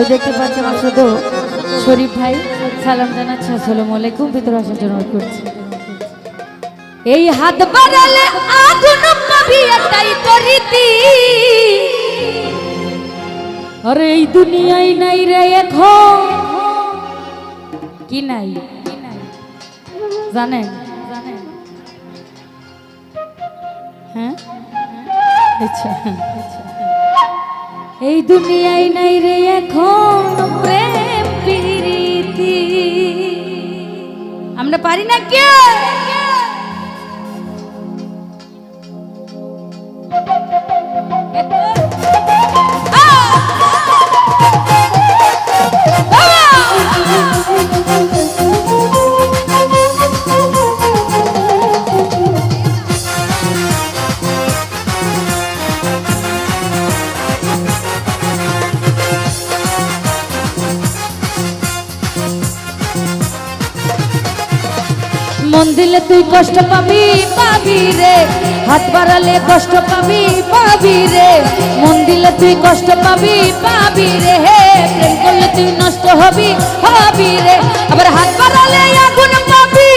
আমি দেখতে পাচ্ছি আমার শুধু শরীফ ভাই। সালাম জানাচ্ছি, আসসালামু আলাইকুম। ভিতরে আসার জন্য করছি। এই হাত বাড়ালে আগুন পাবি এটাই তো রীতি। আরে এই দুনিয়ায় নাই রে এখন। কি নাই? জানেন? হ্যাঁ? আচ্ছা আচ্ছা। এই দুনিয়ায় নাই রে এখন প্রেম আমরা পারি না কে তুই কষ্ট পাবি পাবি রে। হাত বাড়ালে কষ্ট পাবি পাবি রে। মন দিলে তুই কষ্ট পাবি পাবি রে। হে, প্রেম করলে তুই নষ্ট হবি হবি রে। আবার হাত বাড়ালে আগুন পাবি।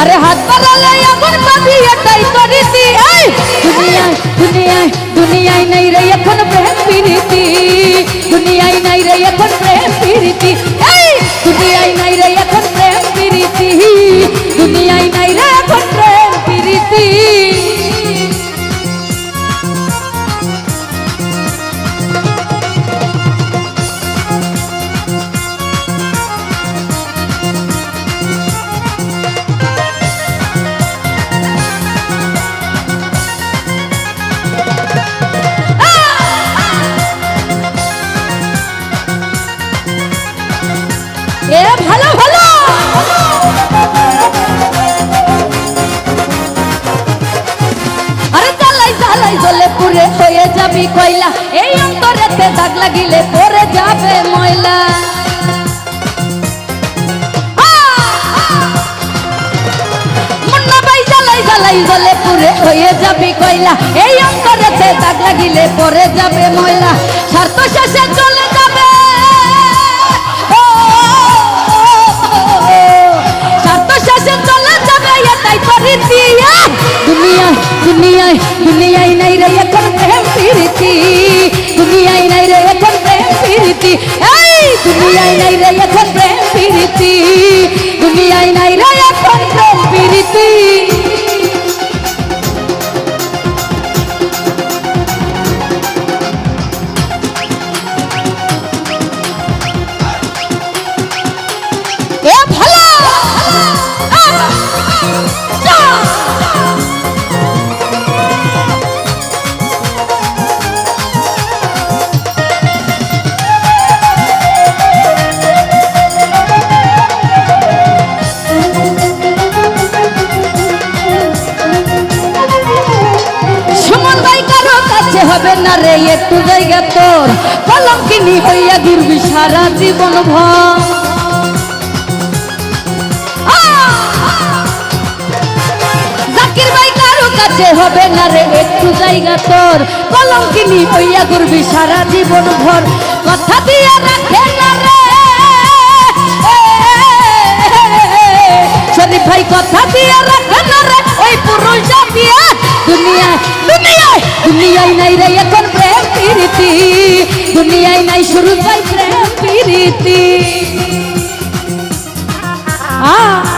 আরে হাত বাড়ালে যাবি কয়লা? এই অন্তরেতে দাগ লাগিলে পরে যাবে ময়লা। জ্বালাই পুরে হয়ে যাবি এই অন্তরেতে দাগ লাগিলে পরে যাবে ময়লা। শেষে চলে যাবে। শেষে চলে যাবে, এটাই তো রীতি। দুনিয়ায় দুনিয়ায় দুনিয়ায় নাই রে এখন। প্রীতি। দুনিয়ায় নাই রে এখন প্রেম ফিরতি এই, দুনিয়ায় নাই রে এখন প্রেম ফিরতি দুনিয়ায় নাই রে এখন প্রেম প্রীতি। কারও কাছে হবে না রে, একটু জায়গা তোর। কলম কিনি হইয়া ঘুরবি সারা জীবন ভর। কথা দিয়া রাখে না রে। শরীফ ভাই, কথা দিয়া রাখে না রে। ওই পুরুষ জাতিয়া দুনিয়ায় দুনিয়ায় দুনিয়ায় নাই রে, এখন প্রেম প্রীতি। দুনিয়ায় নাই শুরু ভাই প্রেম প্রীতি আ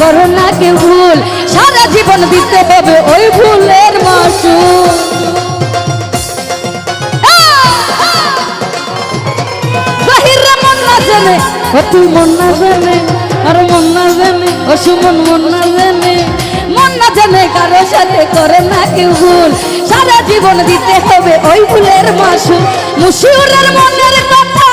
করো না কেউ ভুল সারা জীবন দিতে হবে ওই ভুলের মাসুল জানে ও না জানে না জানে ও সুমন মন না জানে। মন না জানে কারও সাথে করে না কেউ সারা জীবন দিতে হবে ওই ভুলের মাসু মুসিউরের মনের কথা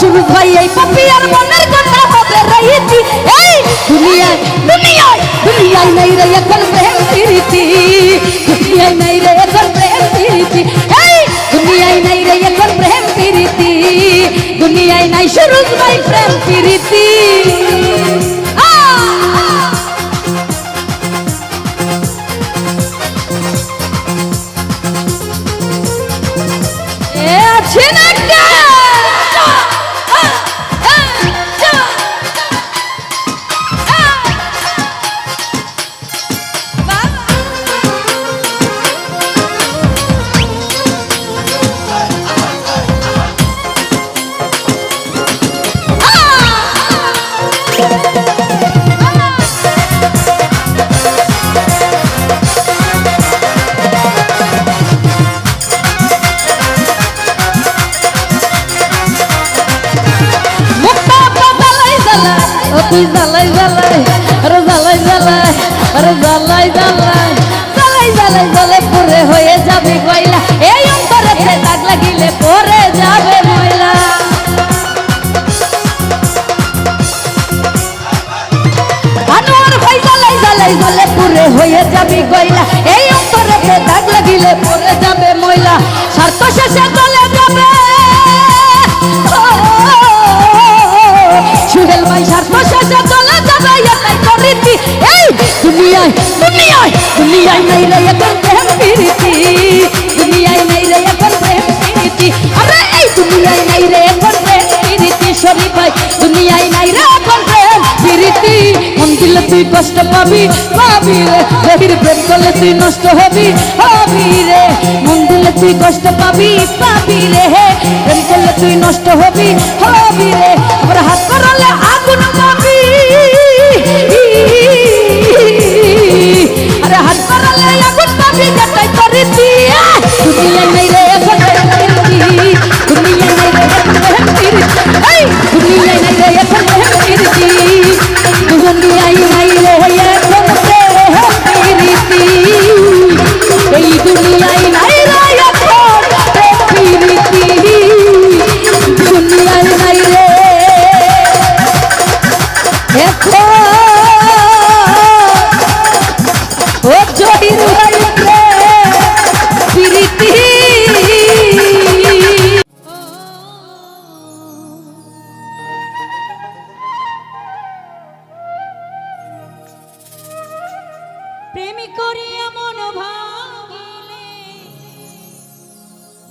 শুরু ভাই, এই পাপিয়ার মনের কথা হবে রইতি এই, দুনিয়ায় দুনিয়ায় দুনিয়ায় নাই রে এখন প্রেম প্রীতি। দুনিয়ায় নাই রে এখন প্রেম প্রীতি। এই, দুনিয়ায় নাই রে এখন প্রেম প্রীতি। দুনিয়ায় নাই শুরু ভাই প্রেম প্রীতি। জ্বালাই, আরে জ্বালাই জ্বালাই, আরে জ্বালাই জ্বালাই। জ্বালাই জ্বালাই জ্বলে পুরে হয়ে যাবে কয়লা। এই অন্তরেতে দাগ লাগিলে পরে যাবে ময়লা। আনোয়ার ভাই, জ্বালাই জ্বালাই জ্বলে পুরে হয়ে যাবে কয়লা। এই অন্তরেতে দাগ লাগিলে পরে যাবে ময়লা। স্বার্থ শেষে দুনিয়ায় দুনিয়ায় দুনিয়ায় নাই রে নাই রে নাই রে এখন প্রেম প্রীতি। নাই রে দিলে তুই কষ্ট পাবি পাবি রে। গভীর প্রেম করলে তুই নষ্ট হবি হবি রে। মন দিলে তুই কষ্ট পাবি পাবি রে। প্রেম করলে তুই নষ্ট হবি হবি রে। আবার হাত করালে আগুন আরে হাত করালে আগুন পাবি যেটাই করে দিয়া। দুনিয়া নাই রে এখন রীতি দুনিয়া নাই রে এখন রীতি এই দুনিয়া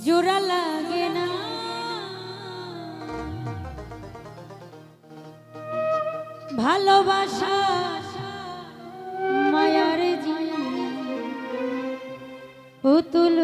জোড়া লাগে না। ভালোবাসা মায়ার পুতুল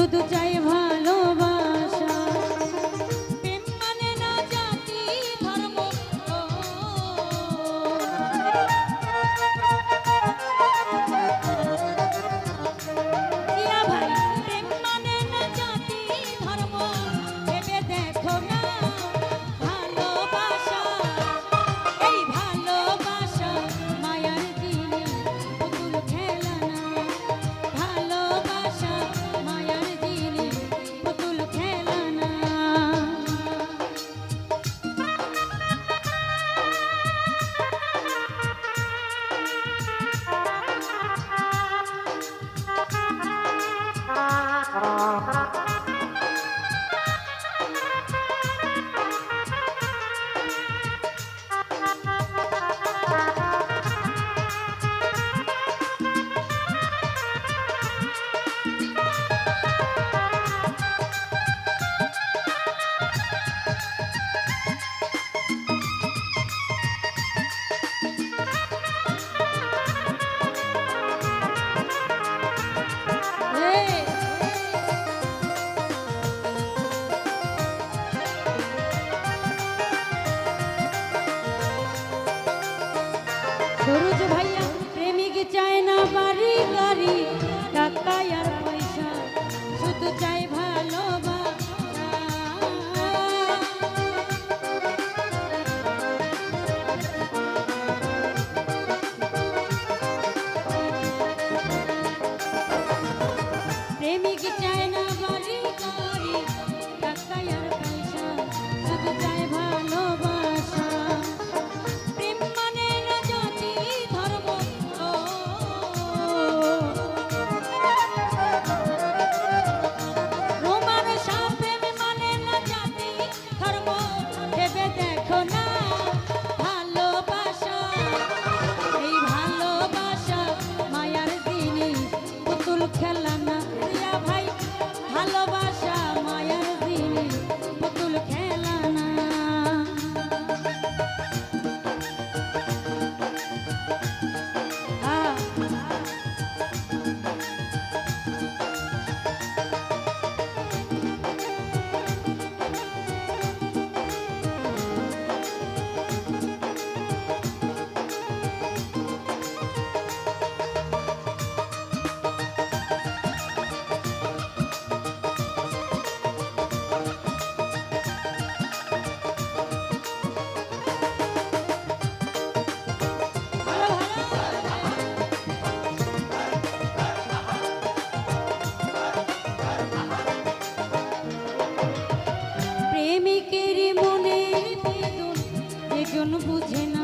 শুধু চাই ভালোবাসা যেজন বুঝে না।